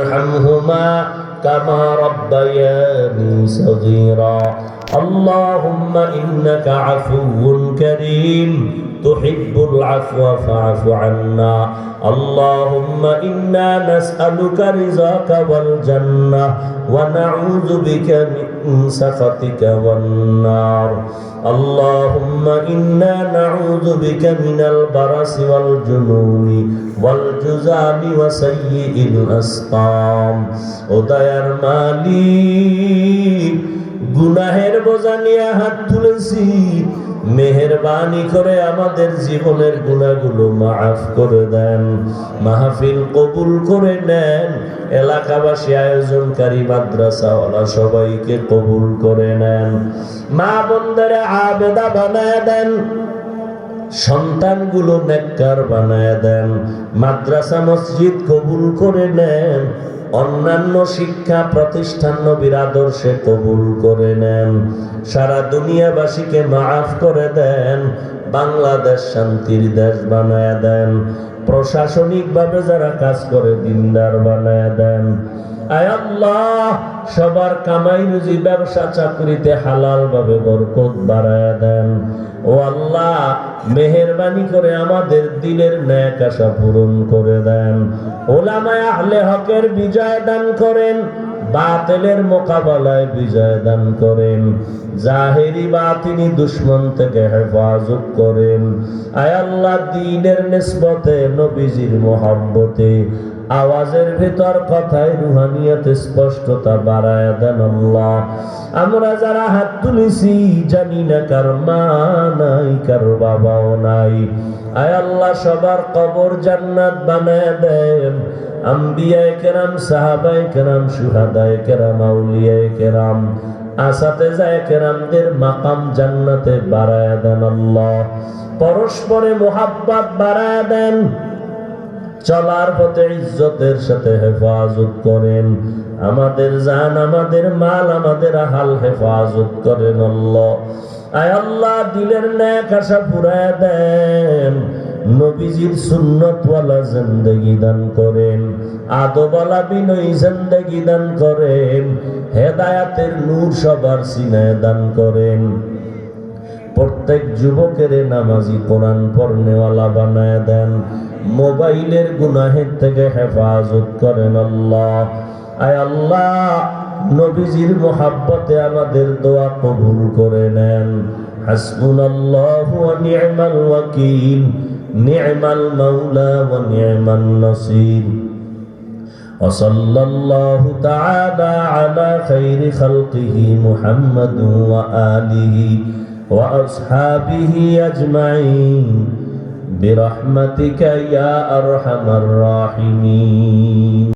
ارحمهما كما ربياني صغيرا. اللهم إنك عفو كريم. تحب العفو فاعف عنا اللهم إنا نسألك رزاك والجنة ونعوذ بك من سخطك والنار اللهم إنا نعوذ بك من البرص والجنون والجزام وسيء الأسقام উদয়ার মালিক গুনাহের বোঝা নিয়ে হাত তুলেছি মেহরবানি করে আমাদের জীবনের গুণাগুলো মাফ করে দেন, মাহফিল কবুল করে নেন, এলাকাবাসী আয়োজনকারী মাদ্রাসাওয়ালা সবাইকে কবুল করে নেন, মা বন্ধেরা আবেদা বানায় দেন, সন্তানগুলো নেককার বানায় দেন, মাদ্রাসা মসজিদ কবুল করে নেন অন্যান্য শিক্ষা প্রতিষ্ঠান নবীর আদর্শে কবুল করে নেন। সারা দুনিয়াবাসীকে মাফ করে দেন। বাংলাদেশ শান্তির দেশ বানায় দেন। প্রশাসনিকভাবে যারা কাজ করে দিনদার বানায় দেন। আল্লাহ, সবার কামাই রুজি ব্যবসা চাকরিতে হালাল ভাবে বরকত বাড়ায় দেন। ও আল্লাহ, মেহরবানি করে আমাদের দিলের ন্যাক আশা পূরণ করে দেন। ওলামায় আহলে হকের বিজয় দান করেন, বাতিলের মোকাবেলায় বিজয় দান করেন। জাহেরি বাতিনি দুশ্মন থেকে হেফাজত করেন। আয় আল্লাহ, দিনের নিসবতে, নবীজির মোহাব্বতে আওয়াজের ভেতর কথায় রুহানিয়ত স্পষ্টতা বাড়ায় দেন আল্লাহ। আমরা যারা হাত তুলেছি, জানি না কার মা নাই, কার বাবাও নাই। আয় আল্লাহ, সবার কবর জান্নাত বানায় দেন। আম্বিয়ায় কেরাম, সাহাবায় কেরাম সুহাদায় কেরাম, আউলিয়ায় কেরাম আসাতে যায় কেরামদের মাকাম জান্নাতে বাড়ায় দেন আল্লাহ। পরস্পরে মোহাব্বত বাড়ায় দেন। চলার পথে ইজ্জতের সাথে হেফাজত করেন। আমাদের জান, আমাদের মাল, আমাদের হাল হেফাজত করেন আল্লাহ। আয় আল্লাহ, দিলের ন্যাক আশা পুরায় দেন। নবীজির সুন্নতওয়ালা জিন্দগি দান করেন। আদবালা বিনয়ী জিন্দগি দান করেন। হেদায়াতের নূর সবার সিনায় দান করেন। প্রত্যেক যুবকের নামাজি কোরআন পড়নেওয়ালা বানায় দেন মোবাইলের গুনাহের থেকে হেফাজত করেন আল্লাহ আয় আল্লাহ নবীজির মোহাব্বতে আমাদের দোয়া কবুল করে নেন হাসবুনাল্লাহু ওয়া নি'মাল ওয়াকিল নি'মাল মাওলা ওয়া নি'মান নাসির وصلى الله تعالى على خير خلقه محمد وآله وأصحابه أجمعين برحمتك يا أرحم الراحمين